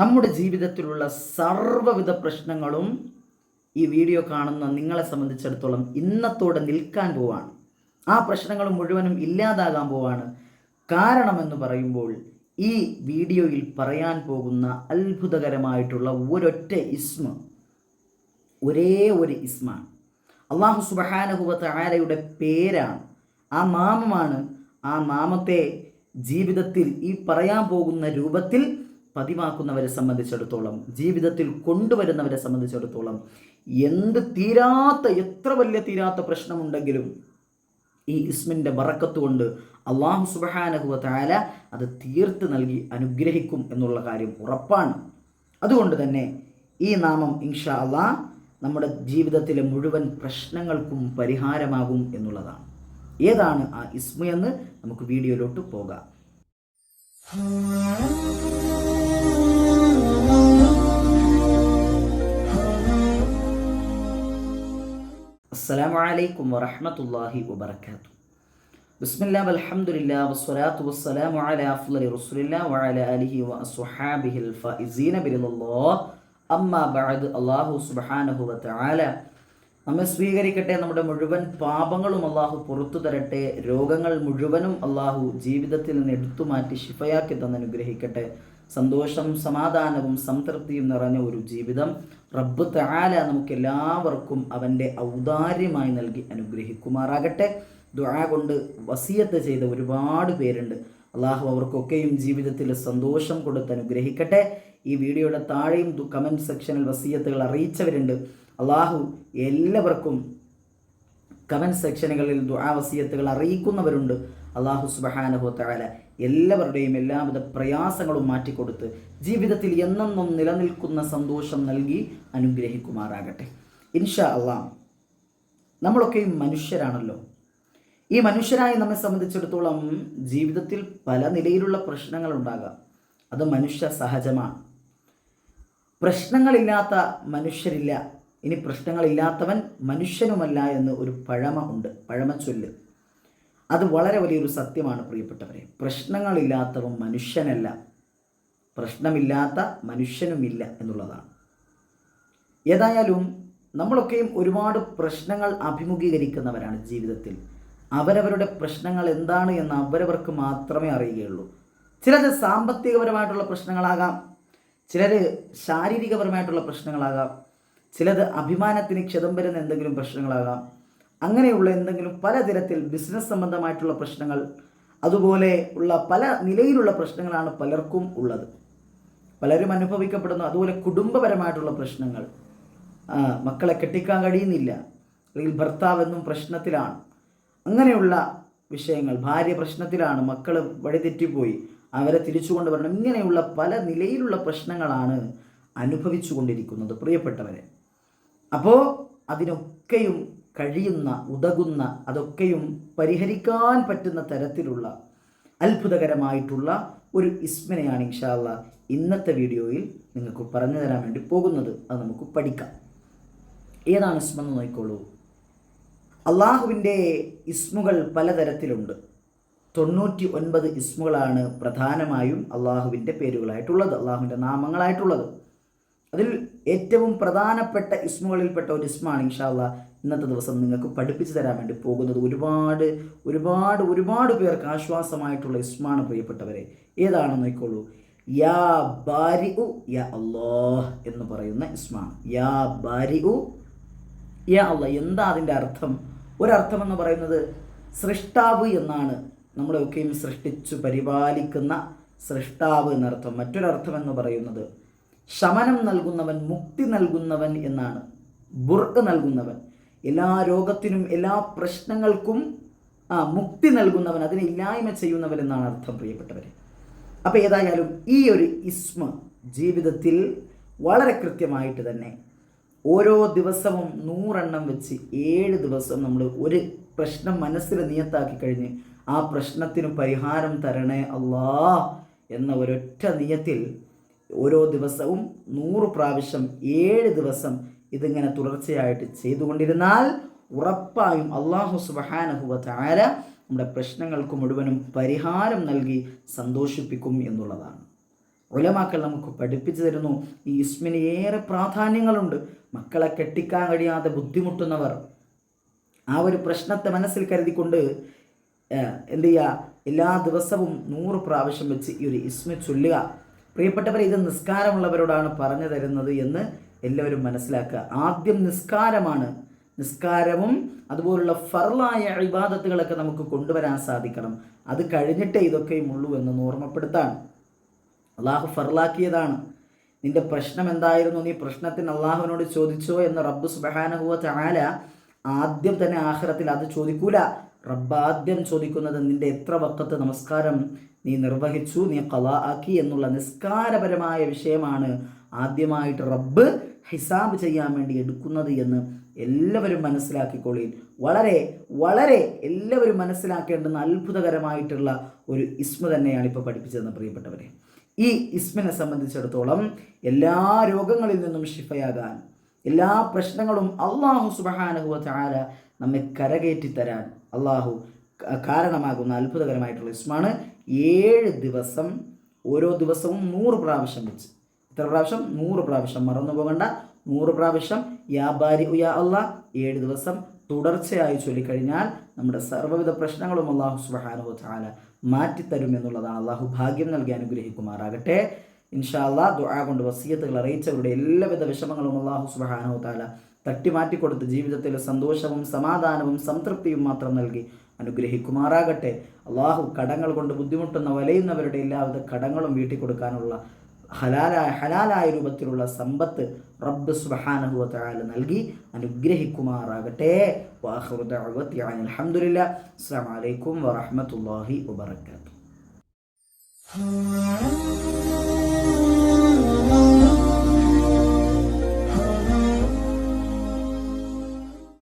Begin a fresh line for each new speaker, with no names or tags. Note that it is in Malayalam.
നമ്മുടെ ജീവിതത്തിലുള്ള സർവവിധ പ്രശ്നങ്ങളും ഈ വീഡിയോ കാണുന്ന നിങ്ങളെ സംബന്ധിച്ചിടത്തോളം ഇന്നത്തോടെ നിൽക്കാൻ പോവാണ്. ആ പ്രശ്നങ്ങൾ മുഴുവനും ഇല്ലാതാകാൻ പോവാണ്. കാരണമെന്ന് പറയുമ്പോൾ ഈ വീഡിയോയിൽ പറയാൻ പോകുന്ന അത്ഭുതകരമായിട്ടുള്ള ഒരൊറ്റ ഇസ്മ ഒരേ ഒരു ഇസ്മാണ്. അള്ളാഹു സുബഹാനഹുവത്ത് ആരയുടെ പേരാണ്. ആ നാമമാണ് ആ നാമത്തെ ജീവിതത്തിൽ ഈ പറയാൻ പോകുന്ന രൂപത്തിൽ പതിവാക്കുന്നവരെ സംബന്ധിച്ചിടത്തോളം ജീവിതത്തിൽ കൊണ്ടുവരുന്നവരെ സംബന്ധിച്ചിടത്തോളം എന്ത് തീരാത്ത എത്ര വലിയ തീരാത്ത പ്രശ്നമുണ്ടെങ്കിലും ഈ ഇസ്മിന്റെ കൊണ്ട് അള്ളാഹു സുബഹാനഹുവ താല അത് തീർത്ത് നൽകി അനുഗ്രഹിക്കും എന്നുള്ള കാര്യം ഉറപ്പാണ്. അതുകൊണ്ട് തന്നെ ഈ നാമം ഇൻഷാ അള്ളാ നമ്മുടെ ജീവിതത്തിലെ മുഴുവൻ പ്രശ്നങ്ങൾക്കും പരിഹാരമാകും എന്നുള്ളതാണ്. ഏതാണ് ആ ഇസ്മു എന്ന് നമുക്ക് വീഡിയോയിലോട്ട് പോകാം. അസ്സലാമു അലൈക്കും വറഹ്മത്തുള്ളാഹി വബറകാതുഹു. ബിസ്മില്ലാ വൽഹംദുലില്ലാ വസ്സലാത്തു വസ്സലാമു അലാ അഫ്ളലി റസൂലില്ലാ വഅലാ ആലിഹി വഅസ്ഹാബിഹിൽ ഫൈസീന ബിറില്ലാഹ് അമ്മാ ബഅദ് അല്ലാഹു സുബ്ഹാനഹു വതആല. നമ്മെ സ്വീകരിക്കട്ടെ നമ്മുടെ മുഴുവൻ പാപങ്ങളും അള്ളാഹു പുറത്തു തരട്ടെ. രോഗങ്ങൾ മുഴുവനും അള്ളാഹു ജീവിതത്തിൽ നിന്ന് എടുത്തു മാറ്റി ശിഫയാക്കി തന്ന് അനുഗ്രഹിക്കട്ടെ സന്തോഷം സമാധാനവും സംതൃപ്തിയും നിറഞ്ഞ ഒരു ജീവിതം റബ്ബ് താല നമുക്ക് എല്ലാവർക്കും അവന്റെ ഔദാര്യമായി നൽകി അനുഗ്രഹിക്കുമാറാകട്ടെ. ദുആ കൊണ്ട് വസിയത്ത് ചെയ്ത ഒരുപാട് പേരുണ്ട്. അള്ളാഹു അവർക്കൊക്കെയും ജീവിതത്തിൽ സന്തോഷം കൊടുത്ത് അനുഗ്രഹിക്കട്ടെ. ഈ വീഡിയോയുടെ താഴെയും കമന്റ് സെക്ഷനിൽ വസീയത്തുകൾ അറിയിച്ചവരുണ്ട്. അള്ളാഹു എല്ലാവർക്കും കമന്റ് സെക്ഷനുകളിൽ ദുആ വസീയത്തുകൾ അറിയിക്കുന്നവരുണ്ട്. അള്ളാഹു സുബഹാനഹു തആല എല്ലാവരുടെയും എല്ലാവിധ പ്രയാസങ്ങളും മാറ്റിക്കൊടുത്ത് ജീവിതത്തിൽ എന്നെന്നും നിലനിൽക്കുന്ന സന്തോഷം നൽകി അനുഗ്രഹിക്കുമാറാകട്ടെ. ഇൻഷാ അള്ളാഹ് നമ്മളൊക്കെയും മനുഷ്യരാണല്ലോ. ഈ മനുഷ്യരായി നമ്മെ സംബന്ധിച്ചിടത്തോളം ജീവിതത്തിൽ പല നിലയിലുള്ള പ്രശ്നങ്ങൾ ഉണ്ടാകാം. അത് മനുഷ്യ സഹജമാണ്. പ്രശ്നങ്ങളില്ലാത്ത മനുഷ്യരില്ല. ഇനി പ്രശ്നങ്ങളില്ലാത്തവൻ മനുഷ്യനുമല്ല എന്ന് ഒരു പഴമ ഉണ്ട് പഴമച്ചൊല്ല്. അത് വളരെ വലിയൊരു സത്യമാണ് പ്രിയപ്പെട്ടവരെ. പ്രശ്നങ്ങളില്ലാത്തവൻ മനുഷ്യനല്ല. പ്രശ്നമില്ലാത്ത മനുഷ്യനുമില്ല എന്നുള്ളതാണ്. ഏതായാലും നമ്മളൊക്കെയും ഒരുപാട് പ്രശ്നങ്ങൾ അഭിമുഖീകരിക്കുന്നവരാണ് ജീവിതത്തിൽ. അവരവരുടെ പ്രശ്നങ്ങൾ എന്താണ് എന്ന് അവരവർക്ക് മാത്രമേ അറിയുകയുള്ളൂ. ചിലത് സാമ്പത്തികപരമായിട്ടുള്ള പ്രശ്നങ്ങളാകാം ചിലര് ശാരീരികപരമായിട്ടുള്ള പ്രശ്നങ്ങളാകാം ചിലത് അഭിമാനത്തിന് ക്ഷതം വരുന്ന എന്തെങ്കിലും പ്രശ്നങ്ങളാകാം അങ്ങനെയുള്ള എന്തെങ്കിലും പലതരത്തിൽ ബിസിനസ് സംബന്ധമായിട്ടുള്ള പ്രശ്നങ്ങൾ അതുപോലെ ഉള്ള പല നിലയിലുള്ള പ്രശ്നങ്ങളാണ് പലർക്കും ഉള്ളത്. പലരും അനുഭവിക്കപ്പെടുന്ന അതുപോലെ കുടുംബപരമായിട്ടുള്ള പ്രശ്നങ്ങൾ. മക്കളെ കെട്ടിക്കാൻ കഴിയുന്നില്ല. അല്ലെങ്കിൽ ഭർത്താവെന്നും പ്രശ്നത്തിലാണ്. അങ്ങനെയുള്ള വിഷയങ്ങൾ ഭാര്യ പ്രശ്നത്തിലാണ് മക്കൾ വഴിതെറ്റിപ്പോയി. അവരെ തിരിച്ചു കൊണ്ടുവരണം ഇങ്ങനെയുള്ള പല നിലയിലുള്ള പ്രശ്നങ്ങളാണ് അനുഭവിച്ചു കൊണ്ടിരിക്കുന്നത് പ്രിയപ്പെട്ടവരെ. അപ്പോൾ അതിനൊക്കെയും കഴിയുന്ന ഉതകുന്ന അതൊക്കെയും പരിഹരിക്കാൻ പറ്റുന്ന തരത്തിലുള്ള അത്ഭുതകരമായിട്ടുള്ള ഒരു ഇസ്മിനെയാണ് ഇൻഷാല്ല ഇന്നത്തെ വീഡിയോയിൽ നിങ്ങൾക്ക് പറഞ്ഞു തരാൻ വേണ്ടി പോകുന്നത്. അത് നമുക്ക് പഠിക്കാം. ഏതാണ് ഇസ്മെന്ന് നോക്കിക്കോളൂ. അള്ളാഹുവിന്റെ ഇസ്മുകൾ പലതരത്തിലുണ്ട്. തൊണ്ണൂറ്റി ഒൻപത് ഇസ്മുകളാണ് പ്രധാനമായും അള്ളാഹുവിന്റെ പേരുകളായിട്ടുള്ളത് അള്ളാഹുവിന്റെ നാമങ്ങളായിട്ടുള്ളത്. അതിൽ ഏറ്റവും പ്രധാനപ്പെട്ട ഇസ്മുകളിൽപ്പെട്ട ഒരു ഇസ്മാണ് ഇൻഷാല്ല ഇന്നത്തെ ദിവസം നിങ്ങൾക്ക് പഠിപ്പിച്ചു തരാൻ വേണ്ടി പോകുന്നത്. ഒരുപാട് ഒരുപാട് ഒരുപാട് പേർക്ക് ആശ്വാസമായിട്ടുള്ള ഇസ്മാണ് പ്രിയപ്പെട്ടവരെ. ഏതാണെന്ന് നോക്കോളൂ യാ ബാരി ഉ യാ അള്ളാഹ് എന്ന് പറയുന്ന ഇസ്മാണ്. യാ ബാരി ഉ യാ അല്ല എന്താ അതിന്റെ അർത്ഥം? ഒരർത്ഥം എന്ന് പറയുന്നത് സൃഷ്ടാവ് എന്നാണ്. നമ്മളെയൊക്കെയും സൃഷ്ടിച്ചു പരിപാലിക്കുന്ന സൃഷ്ടാവ് എന്നർത്ഥം. മറ്റൊരർത്ഥം എന്ന് പറയുന്നത് ശമനം നൽകുന്നവൻ മുക്തി നൽകുന്നവൻ എന്നാണ്. ബുർക്ക് നൽകുന്നവൻ. എല്ലാ രോഗത്തിനും എല്ലാ പ്രശ്നങ്ങൾക്കും ആ മുക്തി നൽകുന്നവൻ അതിനെ ഇല്ലായ്മ ചെയ്യുന്നവൻ എന്നാണ് അർത്ഥം പ്രിയപ്പെട്ടവർ അപ്പോൾ ഏതായാലും ഈ ഒരു ഇസ്മ ജീവിതത്തിൽ വളരെ കൃത്യമായിട്ട് തന്നെ ഓരോ ദിവസവും നൂറെണ്ണം വെച്ച് ഏഴ് ദിവസം നമ്മൾ ഒരു പ്രശ്നം മനസ്സിൽ നിയത്താക്കി കഴിഞ്ഞ് ആ പ്രശ്നത്തിന് പരിഹാരം തരണേ അല്ലാ എന്ന ഒരൊറ്റ നിയത്തിൽ ഓരോ ദിവസവും നൂറ് പ്രാവശ്യം ഏഴ് ദിവസം ഇതിങ്ങനെ തുടർച്ചയായിട്ട് ചെയ്തുകൊണ്ടിരുന്നാൽ ഉറപ്പായും അള്ളാഹു സുബഹാനഹുവ നമ്മുടെ പ്രശ്നങ്ങൾക്ക് മുഴുവനും പരിഹാരം നൽകി സന്തോഷിപ്പിക്കും എന്നുള്ളതാണ്. ഒലമാക്കൾ നമുക്ക് പഠിപ്പിച്ചു തരുന്നു ഈ ഇസ്മിന് ഏറെ പ്രാധാന്യങ്ങളുണ്ട്. മക്കളെ കെട്ടിക്കാൻ കഴിയാതെ ബുദ്ധിമുട്ടുന്നവർ ആ ഒരു പ്രശ്നത്തെ മനസ്സിൽ കരുതിക്കൊണ്ട് എന്ത് ചെയ്യുക? എല്ലാ ദിവസവും നൂറ് പ്രാവശ്യം വെച്ച് ഈ ഒരു ഇസ്മി ചൊല്ലുക. പ്രിയപ്പെട്ടവരെ ഇത് നിസ്കാരമുള്ളവരോടാണ് പറഞ്ഞു തരുന്നത് എന്ന് എല്ലാവരും മനസ്സിലാക്കുക. ആദ്യം നിസ്കാരമാണ്. നിസ്കാരവും അതുപോലുള്ള ഫറലായ ഇബാദത്തുകളൊക്കെ നമുക്ക് കൊണ്ടുവരാൻ സാധിക്കണം. അത് കഴിഞ്ഞിട്ടേ ഇതൊക്കെയും ഉള്ളൂ എന്ന് ഓർമ്മപ്പെടുത്താണ് അള്ളാഹു ഫറലാക്കിയതാണ് നിന്റെ പ്രശ്നം എന്തായിരുന്നു? നീ പ്രശ്നത്തിന് അള്ളാഹുവിനോട് ചോദിച്ചോ എന്ന് റബ്ബ് സുബഹാനഹുവ ചാല ആദ്യം തന്നെ ആഖിറത്തിൽ അത് ചോദിക്കൂല. റബ്ബ് ആദ്യം ചോദിക്കുന്നത് നിന്റെ എത്ര വക്കത്ത് നമസ്കാരം നീ നിർവഹിച്ചു നീ കലാ ആക്കി എന്നുള്ള നിസ്കാരപരമായ വിഷയമാണ് ആദ്യമായിട്ട് റബ്ബ് ഹിസാബ് ചെയ്യാൻ വേണ്ടി എടുക്കുന്നത് എന്ന് എല്ലാവരും മനസ്സിലാക്കിക്കൊള്ളി വളരെ വളരെ എല്ലാവരും മനസ്സിലാക്കേണ്ടുന്ന അത്ഭുതകരമായിട്ടുള്ള ഒരു ഇസ്മ തന്നെയാണ് ഇപ്പോൾ പഠിപ്പിച്ചതെന്ന് പ്രിയപ്പെട്ടവരെ. ഈ ഇസ്മിനെ സംബന്ധിച്ചിടത്തോളം എല്ലാ രോഗങ്ങളിൽ നിന്നും ഷിഫയാകാൻ എല്ലാ പ്രശ്നങ്ങളും അള്ളാഹു സുബഹാനഹുവ ചാര നമ്മെ കരകയറ്റി തരാൻ അള്ളാഹു കാരണമാകുന്ന അത്ഭുതകരമായിട്ടുള്ള ഇസ്മാണ് ഏഴ് ദിവസം ഓരോ ദിവസവും നൂറ് പ്രാവശ്യം വെച്ച്. എത്ര പ്രാവശ്യം? നൂറ് പ്രാവശ്യം മറന്നു പോകണ്ട. നൂറ് പ്രാവശ്യം യാ ബാരി യാ അല്ല. ഏഴ് ദിവസം തുടർച്ചയായി ചൊല്ലിക്കഴിഞ്ഞാൽ നമ്മുടെ സർവവിധ പ്രശ്നങ്ങളും അള്ളാഹു സുബാനോ ചാല മാറ്റിത്തരും എന്നുള്ളതാണ്. അള്ളാഹു ഭാഗ്യം നൽകി അനുഗ്രഹിക്കുമാറാകട്ടെ. ഇൻഷാ അള്ളാഹ് ദുആ കൊണ്ട് വസീയത്തുകൾ അറിയിച്ചവരുടെ എല്ലാവിധ വിഷമങ്ങളും അള്ളാഹു സുബാനോ താല തട്ടി മാറ്റിക്കൊടുത്ത് ജീവിതത്തിൽ സന്തോഷവും സമാധാനവും സംതൃപ്തിയും മാത്രം നൽകി അനുഗ്രഹിക്കുമാറാകട്ടെ. അള്ളാഹു കടങ്ങൾ കൊണ്ട് ബുദ്ധിമുട്ടുന്ന വലയുന്നവരുടെ എല്ലാവിധ കടങ്ങളും വീട്ടിൽ കൊടുക്കാനുള്ള ഹലാലായ ഹലാലായ രൂപത്തിലുള്ള സമ്പത്ത് റബ്ബ് സുബ്ഹാനഹു വതആല നൽകി അനുഗ്രഹിക്കുമാറാകട്ടെ. അലഹമുല്ല ദഅവതി വലൈക്കും വാഹമത്തല്ലാഹി വാത്തു